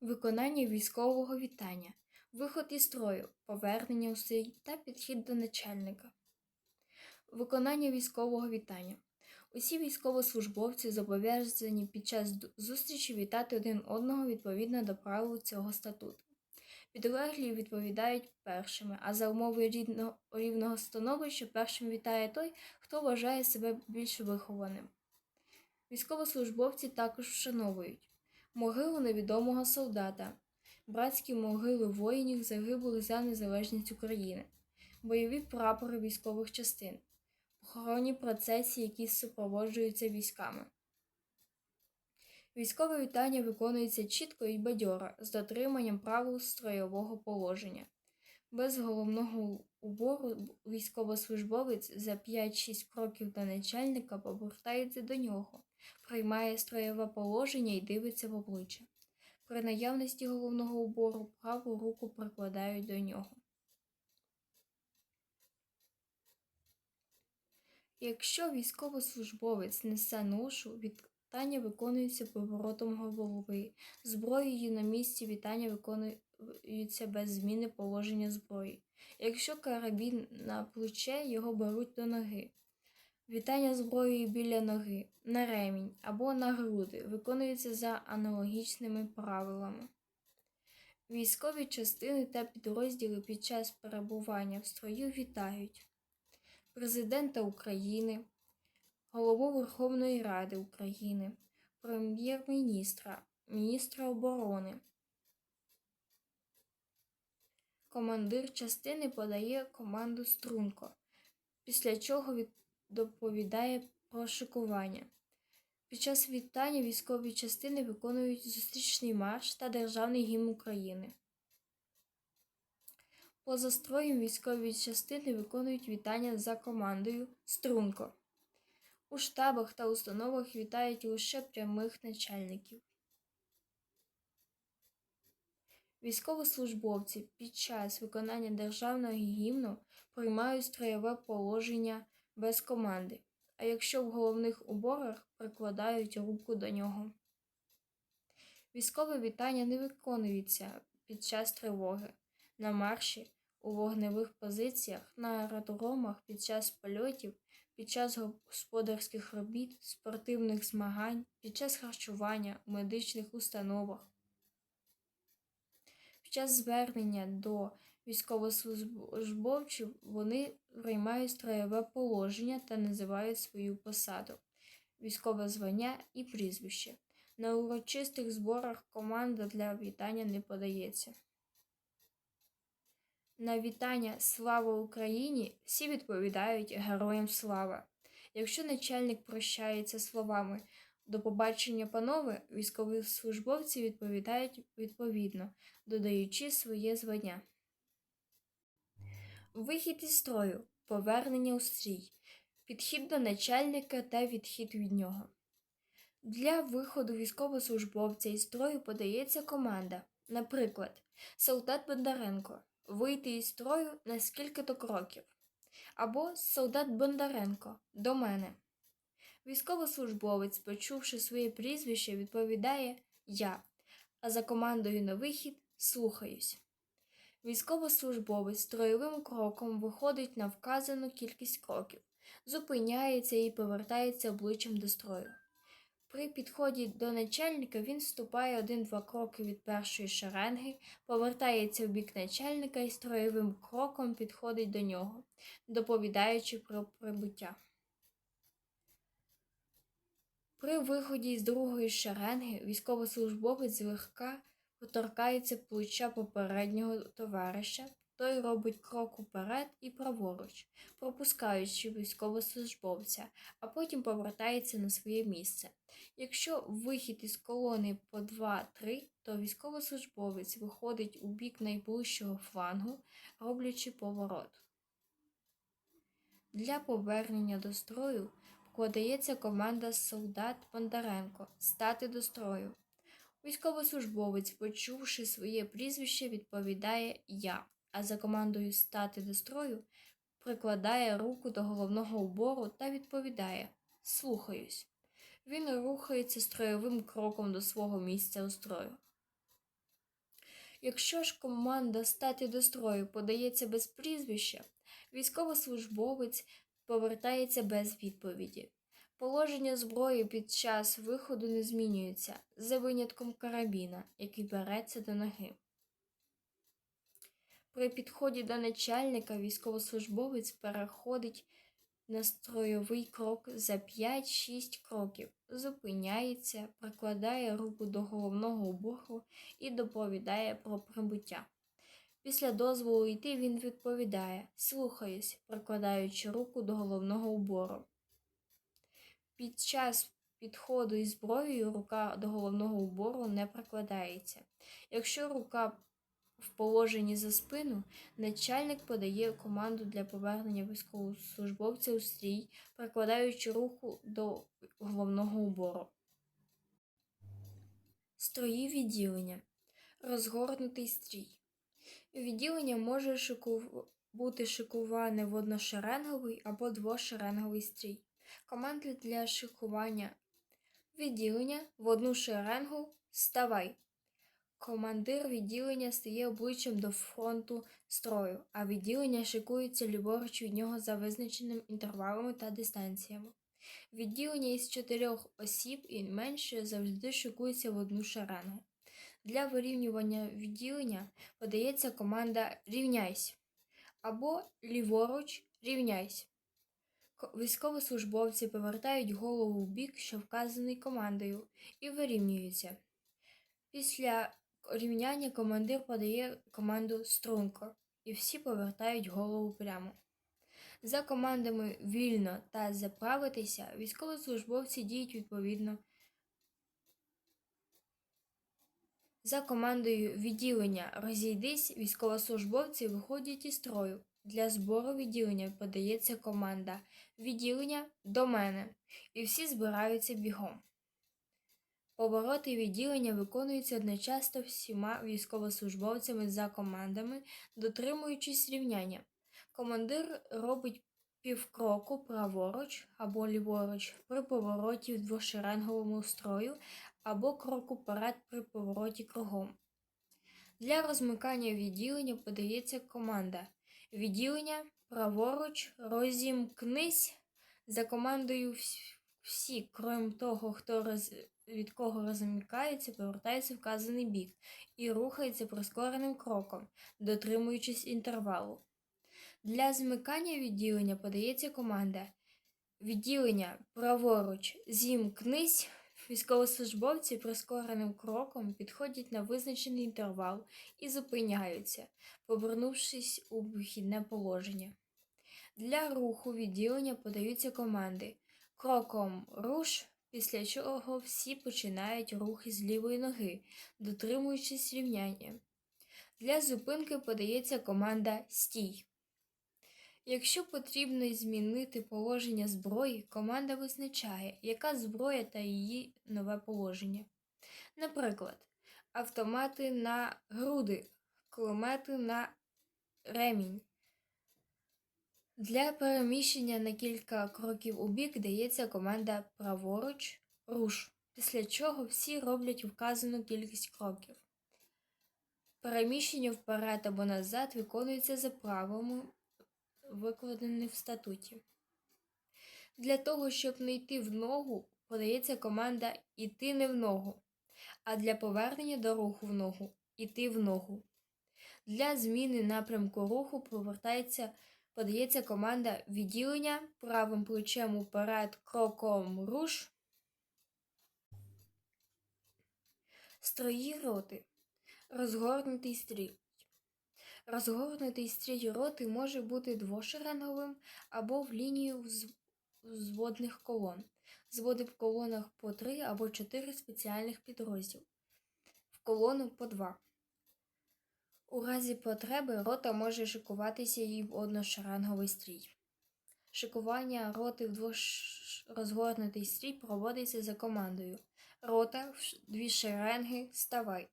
Виконання військового вітання, виход із строю, повернення у стрій та підхід до начальника. Виконання військового вітання. Усі військовослужбовці зобов'язані під час зустрічі вітати один одного відповідно до правил цього статуту. Підлеглі відповідають першими, а за умови рідно- рівного становища першим вітає той, хто вважає себе більш вихованим. Військовослужбовці також вшановують могилу невідомого солдата, братські могили воїнів, загиблих за незалежність України, бойові прапори військових частин, похоронні процесії, які супроводжуються військами. Військове вітання виконується чітко і бадьоро, з дотриманням правил строєвого положення. Без головного убору військовослужбовець за 5-6 кроків до начальника повертається до нього, приймає строєве положення і дивиться в обличчя. При наявності головного убору праву руку прикладають до нього. Якщо військовослужбовець несе ношу, вітання виконується поворотом голови. Зброєю на місці вітання виконується без зміни положення зброї. Якщо карабін на плече, його беруть до ноги. Вітання зброєю біля ноги, на ремінь або на груди виконується за аналогічними правилами. Військові частини та підрозділи під час перебування в строю вітають Президента України, Голову Верховної Ради України, Прем'єр-міністра, міністра оборони. Командир частини подає команду струнко, після чого від- доповідає про шикування. Під час вітання військові частини виконують зустрічний марш та державний гімн України. Поза строєм військові частини виконують вітання за командою струнко. У штабах та установах вітають лише прямих начальників. Військовослужбовці під час виконання державного гімну приймають строєве положення без команди, а якщо в головних уборах прикладають руку до нього. Військове вітання не виконується під час тривоги, на марші, у вогневих позиціях, на аеродромах, під час польотів, під час господарських робіт, спортивних змагань, під час харчування у медичних установах. Під час звернення до військовослужбовців вони приймають строєве положення та називають свою посаду, військове звання і прізвище. На урочистих зборах команда для вітання не подається. На вітання Слава Україні всі відповідають Героям слава. Якщо начальник прощається словами До побачення, панове, військовослужбовці відповідають відповідно, додаючи своє звання. Вихід із строю, повернення у стрій, підхід до начальника та відхід від нього. Для виходу військовослужбовця із строю подається команда. Наприклад, солдат Бондаренко вийти із строю на скільки-то кроків. Або солдат Бондаренко до мене. Військовослужбовець, почувши своє прізвище, відповідає Я, а за командою на вихід слухаюсь. Військовослужбовець строєвим кроком виходить на вказану кількість кроків, зупиняється і повертається обличчям до строю. При підході до начальника він ступає один-два кроки від першої шеренги, повертається в бік начальника і строєвим кроком підходить до нього, доповідаючи про прибуття. При виході з другої шеренги військовослужбовець злегка поторкається плеча попереднього товариша, той робить крок уперед і праворуч, пропускаючи військовослужбовця, а потім повертається на своє місце. Якщо вихід із колони по 2-3, то військовослужбовець виходить у бік найближчого флангу, роблячи поворот. Для повернення до строю вкладається команда солдат Бондаренко стати до строю. Військовослужбовець, почувши своє прізвище, відповідає Я, а за командою стати до строю прикладає руку до головного убору та відповідає Слухаюсь. Він рухається строєвим кроком до свого місця у строю. Якщо ж команда стати до строю подається без прізвища, військовослужбовець повертається без відповіді. Положення зброї під час виходу не змінюється, за винятком карабіна, який береться до ноги. При підході до начальника військовослужбовець переходить на строєвий крок за 5-6 кроків, зупиняється, прикладає руку до головного убору і доповідає про прибуття. Після дозволу йти він відповідає слухаюсь, прикладаючи руку до головного убору. Під час підходу із зброєю рука до головного убору не прикладається. Якщо рука в положенні за спину, начальник подає команду для повернення військовослужбовця у стрій, прикладаючи руку до головного убору. Строї відділення. Розгорнутий стрій. Відділення може шику... бути шикуване в одношеренговий або двошеренговий стрій. Команди для шикування відділення в одну шеренгу ставай. Командир відділення стає обличчям до фронту строю, а відділення шикується ліворуч від нього за визначеним інтервалами та дистанціями. Відділення із чотирьох осіб і менше завжди шикується в одну шеренгу. Для вирівнювання відділення подається команда Рівняйсь або ліворуч рівняйсь. Ко- Військовослужбовці повертають голову в бік, що вказаний командою, і вирівнюються. Після рівняння командир подає команду струнко, і всі повертають голову прямо. За командами вільно та заправитися військовослужбовці діють відповідно. За командою відділення розійдись, військовослужбовці виходять із строю. Для збору відділення подається команда відділення до мене, і всі збираються бігом. Повороти відділення виконуються одночасно всіма військовослужбовцями за командами, дотримуючись рівняння. Командир робить півкроку праворуч або ліворуч при повороті в двошеренговому строю або кроку вперед при повороті кругом. Для розмикання відділення подається команда відділення праворуч розімкнись за командою всі, крім того, хто роз... від кого розмикається, повертається вказаний бік і рухається прискореним кроком, дотримуючись інтервалу. Для змикання відділення подається команда відділення праворуч зімкнись. Військовослужбовці прискореним кроком підходять на визначений інтервал і зупиняються, повернувшись у вихідне положення. Для руху відділення подаються команди кроком руш, після чого всі починають рухи з лівої ноги, дотримуючись рівняння. Для зупинки подається команда стій. Якщо потрібно змінити положення зброї, команда визначає, яка зброя та її нове положення. Наприклад, автомати на груди, кулемети на ремінь. Для переміщення на кілька кроків у бік дається команда праворуч руш, після чого всі роблять вказану кількість кроків. Переміщення вперед або назад виконується за правилами, викладеними в статуті. Для того, щоб не йти в ногу, подається команда Іти не в ногу, а для повернення до руху в ногу іти в ногу. Для зміни напрямку руху повертається, подається команда відділення правим плечем уперед кроком руш. Строї роти. Розгорнутий стрій. Розгорнутий стрій роти може бути двошеренговим або в лінію взводних колон. Зводи в колонах по три або чотири спеціальних підрозділ. В колону по два. У разі потреби рота може шикуватися і в одношеренговий стрій. Шикування роти в дворозгорнутий стрій проводиться за командою рота в дві шеренги ставай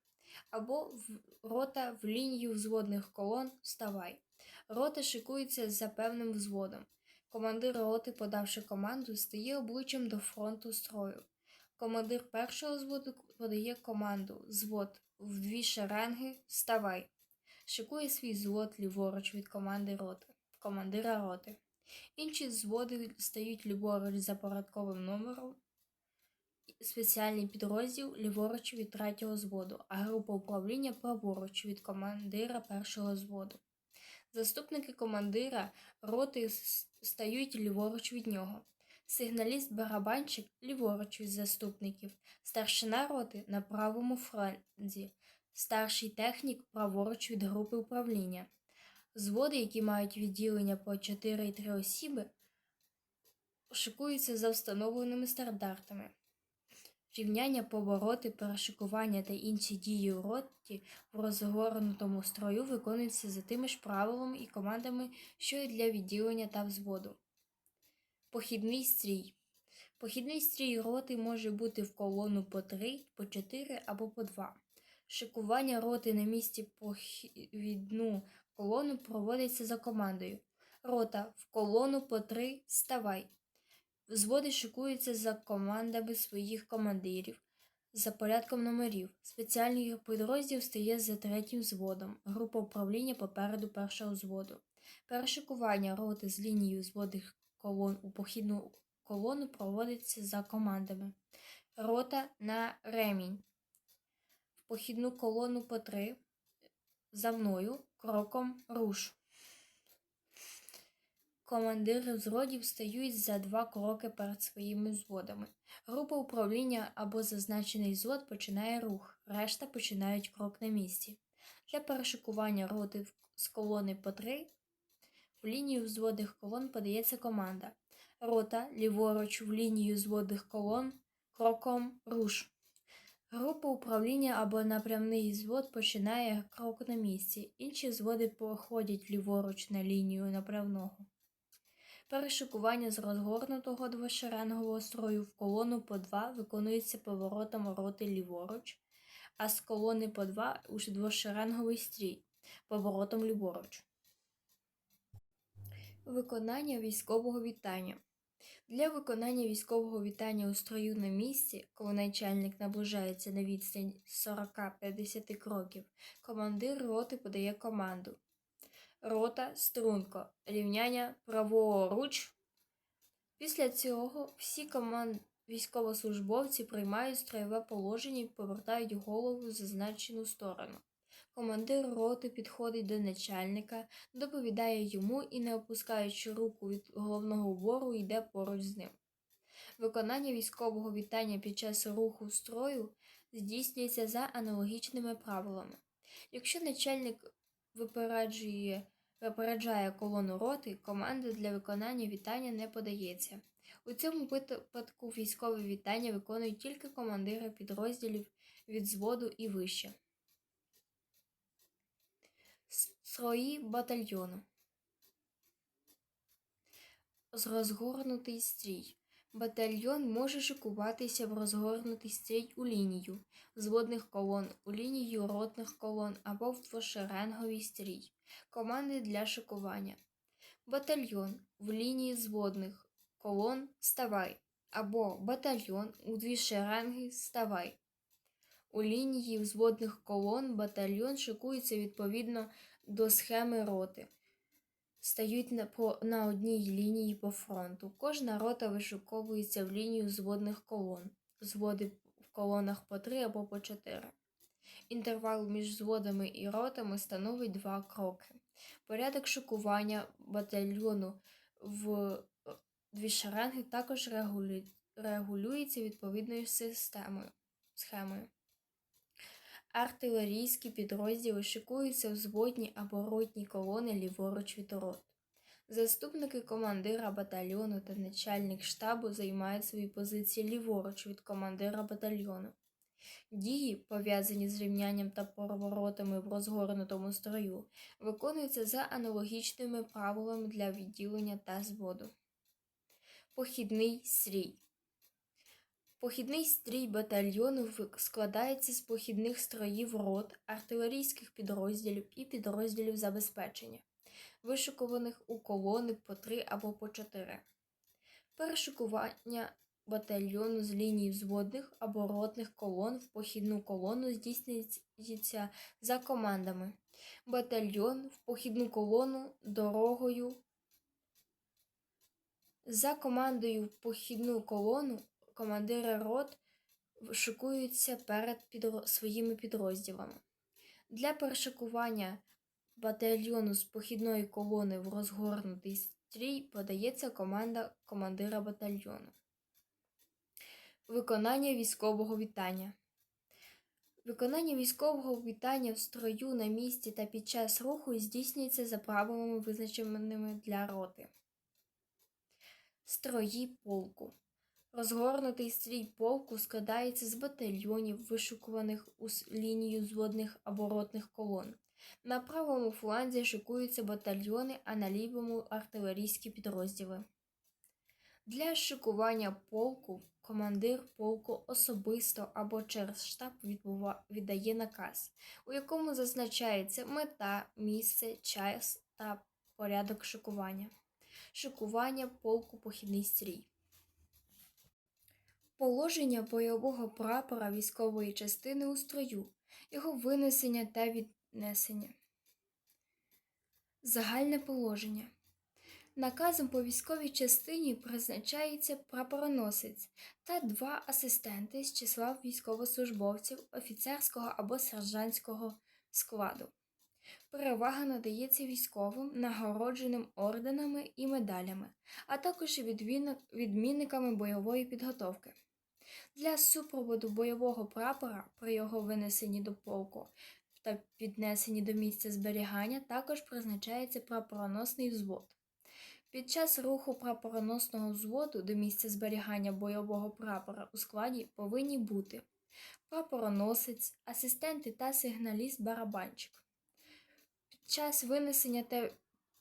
або в рота в лінію взводних колон вставай. Рота шикується за певним взводом. Командир роти, подавши команду, стає обличчям до фронту строю. Командир першого взводу подає команду звод в дві шеренги ставай. Шикує свій звод ліворуч від команди роти, командира роти. Інші зводи стають ліворуч за порядковим номером. Спеціальний підрозділ ліворуч від третього зводу, а група управління праворуч від командира першого зводу. Заступники командира роти стають ліворуч від нього. Сигналіст-барабанщик ліворуч від заступників, старшина роти на правому фланзі, старший технік праворуч від групи управління. Зводи, які мають відділення по 4 і 3 осіби, шикуються за встановленими стандартами. Рівняння, повороти, перешикування та інші дії у роті в розгорнутому строю виконуються за тими ж правилами і командами, що й для відділення та взводу. Похідний стрій. Похідний стрій роти може бути в колону по 3, по 4 або по 2. Шикування роти на місці похідну колону проводиться за командою. Рота в колону по 3 ставай. Взводи шикуються за командами своїх командирів, за порядком номерів. Спеціальний підрозділ стає за третім взводом, група управління попереду першого взводу. Перешикування роти з лінією зводних колон у похідну колону проводиться за командами. Рота на ремінь. Похідну колону по три. За мною кроком руш. Командири взводів стають за два кроки перед своїми взводами. Група управління або зазначений взвод починає рух, решта починають крок на місці. Для перешикування роти з колони по три в лінію взводних колон подається команда. Рота ліворуч в лінію взводних колон кроком руш. Група управління або напрямний звод починає крок на місці. Інші зводи проходять ліворуч на лінію направного. Перешикування з розгорнутого двошеренгового строю в колону по 2 виконується поворотом роти ліворуч, а з колони по 2 у двошеренговий стрій поворотом ліворуч. Виконання військового вітання. Для виконання військового вітання у строю на місці, коли начальник наближається на відстань 40-50 кроків, командир роти подає команду. Рота струнко. Рівняння праворуч. Після цього всі команд військовослужбовці приймають строєве положення і повертають голову в зазначену сторону. Командир роти підходить до начальника, доповідає йому і, не опускаючи руку від головного убору, йде поруч з ним. Виконання військового вітання під час руху строю здійснюється за аналогічними правилами. Якщо начальник випереджує, випереджає колону роти, команда для виконання вітання не подається. У цьому випадку військове вітання виконують тільки командири підрозділів від зводу і вище. Строї батальйону. З розгорнутий стрій. Батальйон може шикуватися в розгорнутий стрій у лінію взводних колон, у лінію ротних колон або в двошеренговий стрій. Команди для шикування. Батальйон в лінії зводних колон ставай або батальйон у дві шеренги ставай. У лінії взводних колон батальйон шикується відповідно до схеми роти. Стають на, по, на одній лінії по фронту. Кожна рота вишуковується в лінію взводних колон. Зводи в колонах по 3 або по 4. Інтервал між зводами і ротами становить 2 кроки. Порядок шикування батальйону в е, дві шеренги також регулюється відповідною системою схемою. Артилерійські підрозділи шикуються в зводні або ротні колони ліворуч від рот. Заступники командира батальйону та начальник штабу займають свої позиції ліворуч від командира батальйону. Дії, пов'язані з рівнянням та поворотами в розгорнутому строю, виконуються за аналогічними правилами для відділення та зводу. Похідний стрій. Похідний стрій батальйону складається з похідних строїв рот, артилерійських підрозділів і підрозділів забезпечення, вишикуваних у колони по 3 або по 4. Перешикування батальйону з лінії взводних або ротних колон в похідну колону здійснюється за командами. Батальйон в похідну колону дорогою. За командою в похідну колону командири рот шикуються перед підро- своїми підрозділами. Для перешикування батальйону з похідної колони в розгорнутий стрій подається команда командира батальйону. Виконання військового вітання. Виконання військового вітання в строю на місці та під час руху здійснюється за правилами, визначеними для роти. Строї полку. Розгорнутий стрій полку складається з батальйонів, вишикуваних у лінію зводних або ротних колон. На правому фланзі шикуються батальйони, а на лівому артилерійські підрозділи. Для шикування полку командир полку особисто або через штаб віддає наказ, у якому зазначається мета, місце, час та порядок шикування. Шикування полку похідний стрій. Положення бойового прапора військової частини у строю, його винесення та віднесення. Загальне положення. Наказом по військовій частині призначається прапороносець та два асистенти з числа військовослужбовців офіцерського або сержантського складу. Перевага надається військовим, нагородженим орденами і медалями, а також відмінник- відмінниками бойової підготовки. Для супроводу бойового прапора при його винесенні до полку та піднесенні до місця зберігання також призначається прапороносний взвод. Під час руху прапороносного взводу до місця зберігання бойового прапора у складі повинні бути прапороносець, асистенти та сигналіст-барабанщик. Під час винесення та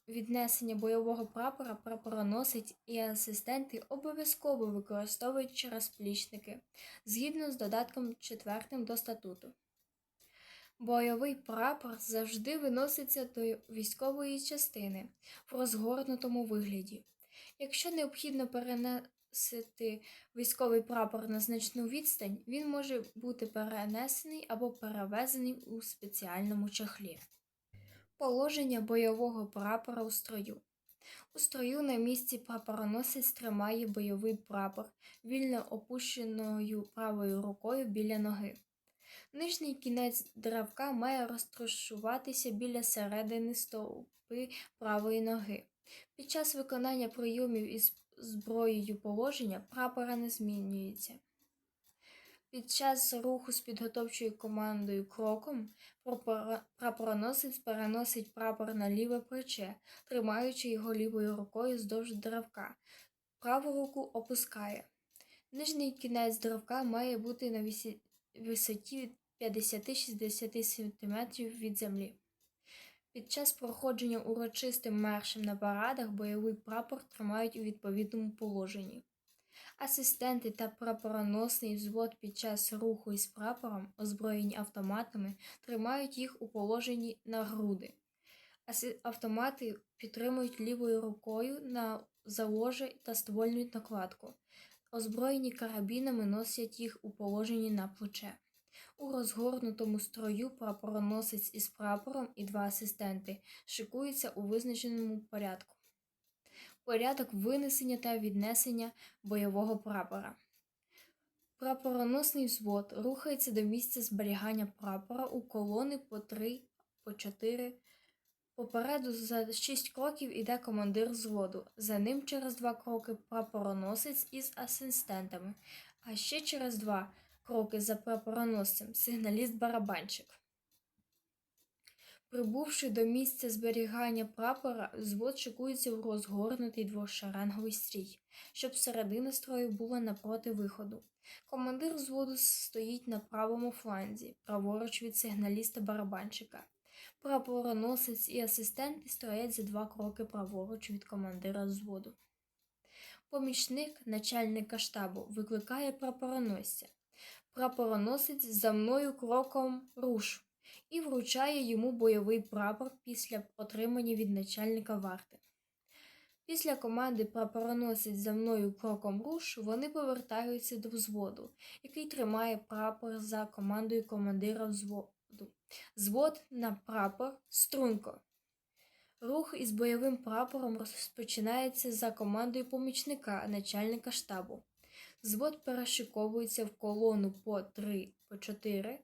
віднесення бойового прапора прапороносець і асистенти обов'язково використовують розплічники згідно з додатком 4 до статуту. Бойовий прапор завжди виноситься до військової частини в розгорнутому вигляді. Якщо необхідно перенести військовий прапор на значну відстань, він може бути перенесений або перевезений у спеціальному чехлі. Положення бойового прапора у строю. У строю на місці прапороносець тримає бойовий прапор вільно опущеною правою рукою біля ноги. Нижній кінець дравка має розташуватися біля середини стовпи правої ноги. Під час виконання прийомів із зброєю положення прапора не змінюється. Під час руху з підготовчою командою кроком прапороносець переносить прапор на ліве плече, тримаючи його лівою рукою здовж дравка. Праву руку опускає. Нижній кінець дравка має бути на висоті 50-60 см від землі. Під час проходження урочистим маршем на парадах бойовий прапор тримають у відповідному положенні. Асистенти та прапороносний взвод під час руху із прапором, озброєні автоматами, тримають їх у положенні на груди. Автомати підтримують лівою рукою на заложе та ствольну накладку. Озброєні карабінами носять їх у положенні на плече. У розгорнутому строю прапороносець із прапором і два асистенти шикуються у визначеному порядку. Порядок винесення та віднесення бойового прапора. Прапороносний взвод рухається до місця зберігання прапора у колони по 3 по 4. Попереду за 6 кроків іде командир взводу. За ним через 2 кроки прапороносець із асистентами, а ще через 2 кроки за прапороносцем сигналіст-барабанщик. Прибувши до місця зберігання прапора, взвод шикується в розгорнутий двошеренговий стрій, щоб середина строю була напроти виходу. Командир взводу стоїть на правому фланзі, праворуч від сигналіста-барабанщика. Прапороносець і асистенти стоять за два кроки праворуч від командира взводу. Помічник начальника штабу викликає прапороносця. Прапороносець за мною кроком руш і вручає йому бойовий прапор після отримання від начальника варти. Після команди прапороносець за мною кроком руш, вони повертаються до взводу, який тримає прапор за командою командира взводу. Звод на прапор струнко. Рух із бойовим прапором розпочинається за командою помічника начальника штабу. Звод перешиковується в колону по 3 по 4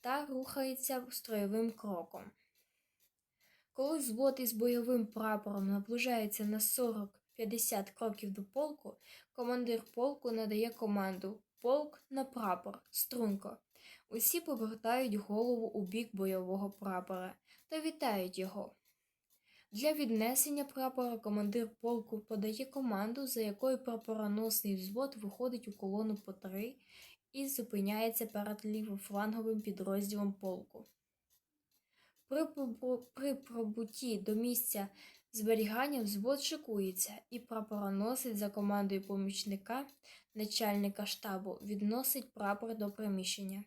та рухається строєвим кроком. Коли взвод із бойовим прапором наближається на 40-50 кроків до полку, командир полку надає команду Полк на прапор, струнко. Усі повертають голову у бік бойового прапора та вітають його. Для віднесення прапора командир полку подає команду, за якою прапороносний взвод виходить у колону по три і зупиняється перед лівофланговим підрозділом полку. При, пробутті до місця зберігання взвод шикується, і прапороносець за командою помічника начальника штабу відносить прапор до приміщення.